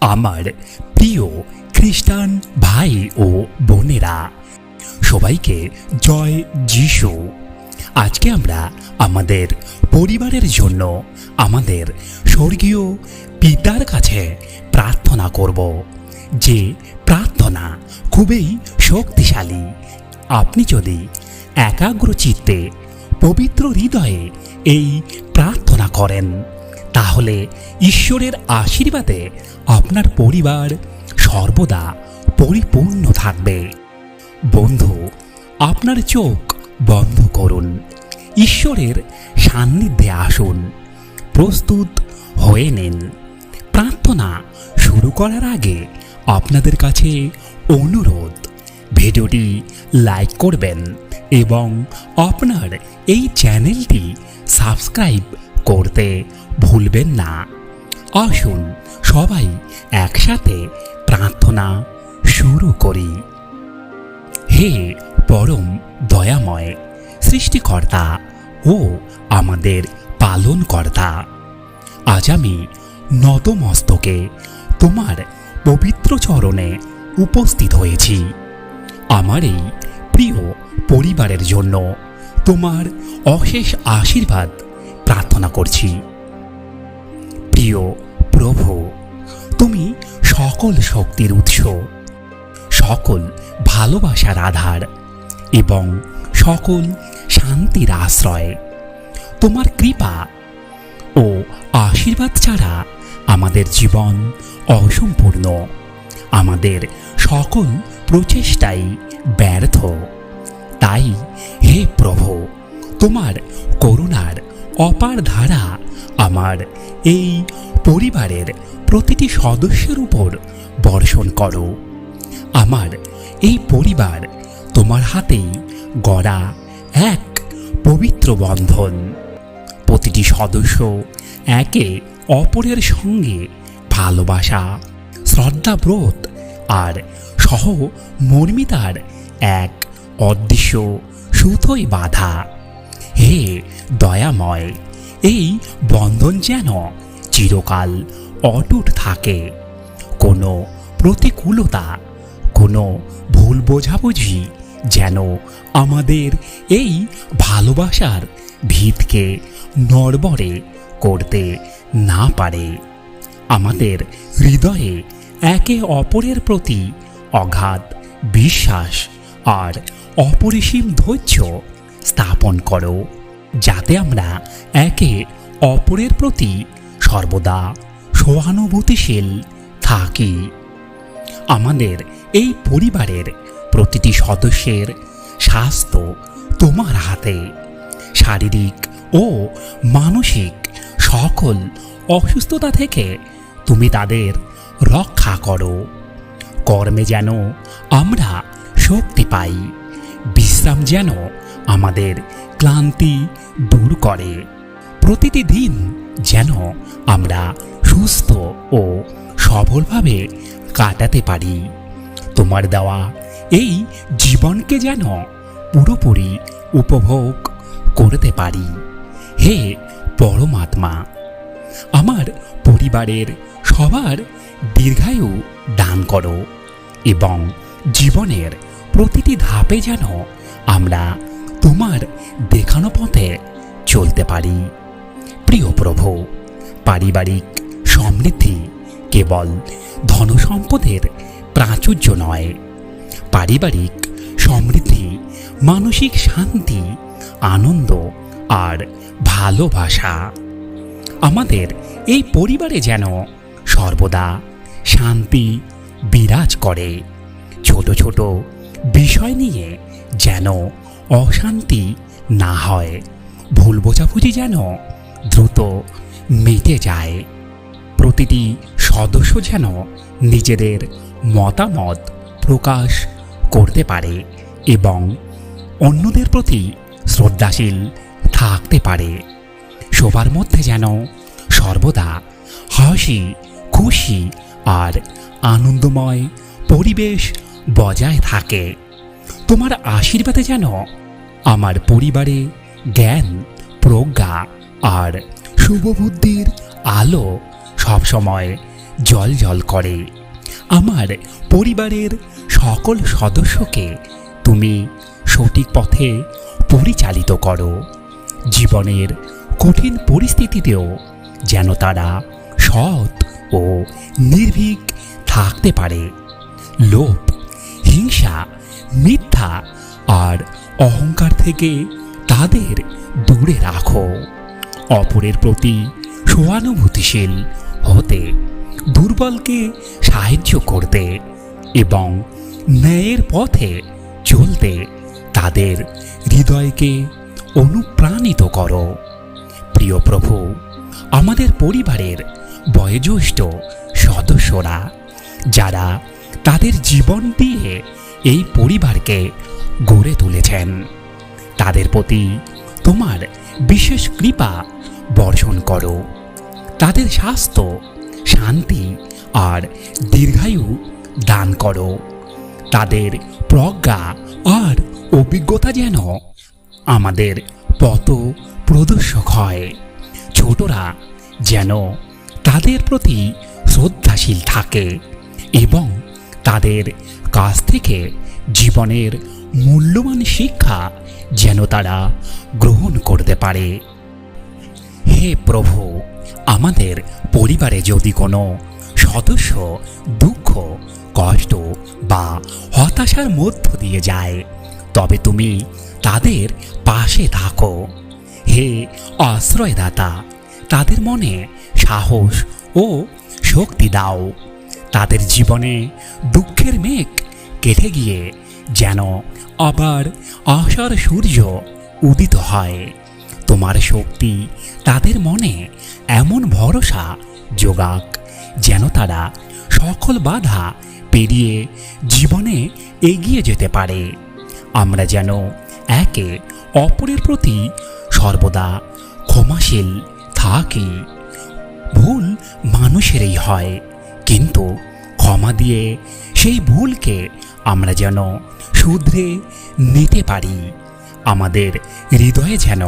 আমার প্রিয় খ্রিস্টান ভাই ও বোনেরা, সবাইকে জয় যিশু। আজকে আমরা আমাদের পরিবারের জন্য আমাদের স্বর্গীয় পিতার কাছে প্রার্থনা করব, যে প্রার্থনা খুবই শক্তিশালী। আপনি যদি একাগ্র চিত্তে পবিত্র হৃদয়ে এই প্রার্থনা করেন তাহলে ঈশ্বরের আশীর্বাদে আপনার পরিবার সর্বদা পরিপূর্ণ থাকবে। বন্ধু, আপনার চোখ বন্ধ করুন। ঈশ্বরের সান্নিধ্যে আসুন। প্রস্তুত হয়ে নিন। প্রার্থনা শুরু করার আগে আপনাদের কাছে অনুরোধ, ভিডিওটি লাইক করবেন এবং আপনার এই চ্যানেলটি সাবস্ক্রাইব করতে ভুলবেন না। আসুন সবাই একসাথে প্রার্থনা শুরু করি। হে পরম দয়াময়, সৃষ্টিকর্তা ও আমাদের পালনকর্তা, আজ আমি নতমস্তকে তোমার পবিত্র চরণে উপস্থিত হয়েছি। আমার এই প্রিয় পরিবারের জন্য তোমার অশেষ আশীর্বাদ প্রার্থনা করছি। প্রিয় প্রভু, তুমি সকল শক্তির উৎস, সকল ভালোবাসার আধার এবং সকল শান্তির আশ্রয়। তোমার কৃপা ও আশীর্বাদ ছাড়া আমাদের জীবন অসম্পূর্ণ। আমাদের সকল প্রচেষ্টাই ব্যর্থ। তাই হে প্রভু, তোমার করুণার অপার ধারা আমার এই পরিবারের প্রতিটি সদস্যের উপর বর্ষণ করো। আমার এই পরিবার তোমার হাতেই গড়া এক পবিত্র বন্ধন। প্রতিটি সদস্য একে অপরের সঙ্গে ভালোবাসা শ্রদ্ধাব্রত আর সহ মর্মিতার এক অদৃশ্য সুতোই বাধা। হে দয়াময়। এই বন্ধন যেন চিরকাল অটুট থাকে। কোনো প্রতিকূলতা, কোনো ভুল বোঝাবুঝি যেন আমাদের এই ভালোবাসার ভিতকে নড়বড়ে করতে না পারে। আমাদের হৃদয়ে একে অপরের প্রতি অগাধ বিশ্বাস আর অপরিসীম ধৈর্য স্থাপন করো। যাতে আমরা একে অপরের প্রতি সর্বদা সহানুভূতিশীল থাকি। আমাদের এই পরিবারের প্রতিটি সদস্যের স্বাস্থ্য তোমার হাতে। শারীরিক ও মানসিক সকল অসুস্থতা থেকে তুমি তাদের রক্ষা করো। কর্মে যেন আমরা শক্তি পাই, বিশ্রাম যেন আমাদের ক্লান্তি দূর করে। প্রতিটি দিন যেন আমরা সুস্থ ও সফলভাবে কাটাতে পারি। তোমার দেওয়া এই জীবনকে যেন পুরোপুরি উপভোগ করতে পারি। হে পরমাত্মা, আমার পরিবারের সবার দীর্ঘায়ু দান করো এবং জীবনের প্রতিটি ধাপে যেন আমরা তোমার দেখানো পথে চলতে পারি। প্রিয় প্রভু, পারিবারিক সমৃদ্ধি কেবল ধনসম্পদের প্রাচুর্য নয়। পারিবারিক সমৃদ্ধি, মানসিক শান্তি, আনন্দ আর ভালোবাসা। আমাদের এই পরিবারে যেন সর্বদা শান্তি বিরাজ করে। ছোট ছোট বিষয় নিয়ে যেন অশান্তি না হয়। ভুল বোঝাবুঝি যেন দ্রুত মিটে যায়। প্রতিটি সদস্য যেন নিজেদের মতামত প্রকাশ করতে পারে এবং অন্যদের প্রতি শ্রদ্ধাশীল থাকতে পারে। সবার মধ্যে যেন সর্বদা হাসি, খুশি আর আনন্দময় পরিবেশ বজায় থাকে। তোমার আশীর্বাদে যেন আমার পরিবারে জ্ঞান, প্রজ্ঞা আর শুভবুদ্ধির আলো সবসময় জল জল করে। আমার পরিবারের সকল সদস্যকে তুমি সঠিক পথে পরিচালিত করো। জীবনের কঠিন পরিস্থিতিতেও যেন তারা সৎ ও নির্ভীক থাকতে পারে। লোভ, হিংসা, মিথ্যা আর অহংকার থেকে তাদের দূরে রাখো। অপরের প্রতি সহানুভূতিশীল হতে, দুর্বলকে সাহায্য করতে এবং ন্যায়ের পথে চলতে তাদের হৃদয়কে অনুপ্রাণিত করো। প্রিয় প্রভু, আমাদের পরিবারের বয়োজ্যেষ্ঠ সদস্যরা, যারা তাদের জীবন দিয়ে এই পরিবারকে গড়ে তুলেছেন। তাদের প্রতি তোমার বিশেষ কৃপা বর্ষণ করো। তাদের স্বাস্থ্য, শান্তি আর দীর্ঘায়ু দান করো। তাদের প্রজ্ঞা আর অভিজ্ঞতা যেন আমাদের পথ প্রদর্শক হয়। ছোটরা যেন তাদের প্রতি শ্রদ্ধাশীল থাকে এবং তাদের কাছ থেকে জীবনের মূল্যবান শিক্ষা যেন তারা গ্রহণ করতে পারে। হে প্রভু, আমাদের পরিবারে যদি কোনো সদস্য দুঃখ, কষ্ট বা হতাশার মধ্য দিয়ে যায়, তবে তুমি তাদের পাশে থাকো। হে আশ্রয়দাতা, তাদের মনে সাহস ও শক্তি দাও। তাদের জীবনে দুঃখের মেঘ কেটে গিয়ে যেন আবার আশার সূর্য উদিত হয়। তোমার শক্তি তাদের মনে এমন ভরসা যোগাক যেন তারা সকল বাধা পেরিয়ে জীবনে এগিয়ে যেতে পারে। আমরা যেন একে অপরের প্রতি সর্বদা ক্ষমাশীল থাকি। ভুল মানুষেরই হয়, কিন্তু ক্ষমা দিয়ে সেই ভুলকে আমরা যেন শুধরে নিতে পারি। আমাদের হৃদয়ে যেন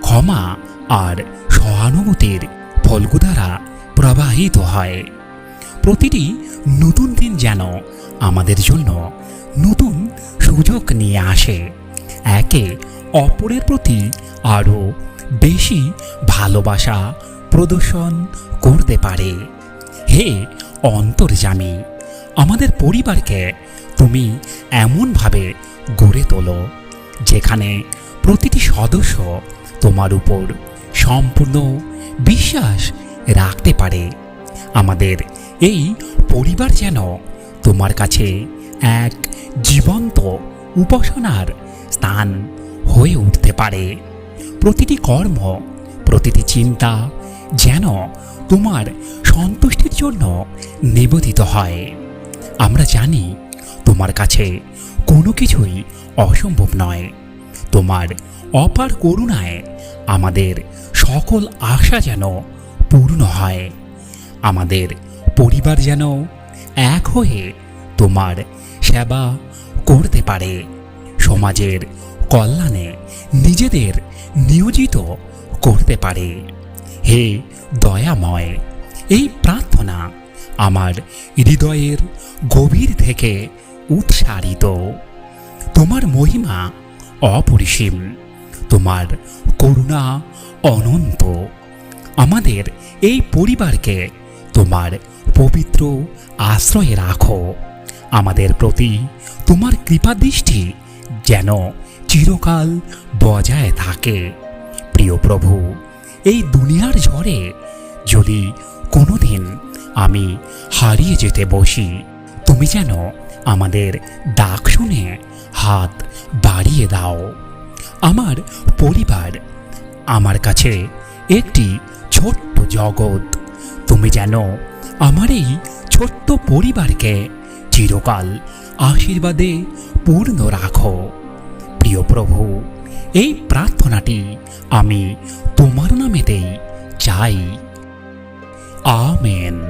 ক্ষমা আর সহানুভূতির ফলগুধারা প্রবাহিত হয়। প্রতিটি নতুন দিন যেন আমাদের জন্য নতুন সুযোগ নিয়ে আসে। একে অপরের প্রতি আরও বেশি ভালোবাসা প্রদর্শন করতে পারে। হে অন্তর্জামী আমাদের পরিবারকে তুমি এমনভাবে গড়ে তোলো যেখানে প্রতিটি সদস্য তোমার উপর সম্পূর্ণ বিশ্বাস রাখতে পারে। আমাদের এই পরিবার যেন তোমার কাছে এক জীবন্ত উপাসনার স্থান হয়ে উঠতে পারে। প্রতিটি কর্ম, প্রতিটি চিন্তা যেন তোমার সন্তুষ্টির জন্য নিবেদিত হয়। আমরা জানি তোমার কাছে কোনো কিছুই অসম্ভব নয়। তোমার অপার করুণায় আমাদের সকল আশা যেন পূর্ণ হয়। আমাদের পরিবার যেন এক হয়ে তোমার সেবা করতে পারে। সমাজের কল্যাণে নিজেদের নিয়োজিত করতে পারে। হে দয়াময়, এই প্রার্থনা আমার হৃদয়ের গভীর থেকে উৎসারিত। তোমার মহিমা অপরিসীম। তোমার করুণা অনন্ত। আমাদের এই পরিবারকে তোমার পবিত্র আশ্রয়ে রাখো। আমাদের প্রতি তোমার কৃপাদৃষ্টি যেন চিরকাল বজায় থাকে। প্রিয় প্রভু, এই দুনিয়ার ঝড়ে যদি কোনোদিন আমি হারিয়ে যেতে বসি তুমি যেন আমাদের ডাক শুনে হাত বাড়িয়ে দাও। আমার পরিবার, আমার কাছে একটি ছোট্ট জগৎ। তুমি যেন আমার এই ছোট্ট পরিবারকে চিরকাল আশীর্বাদে পূর্ণ রাখো। প্রিয় প্রভু, এই প্রার্থনাটি আমি তোমার নামেতেই চাই। আমেন।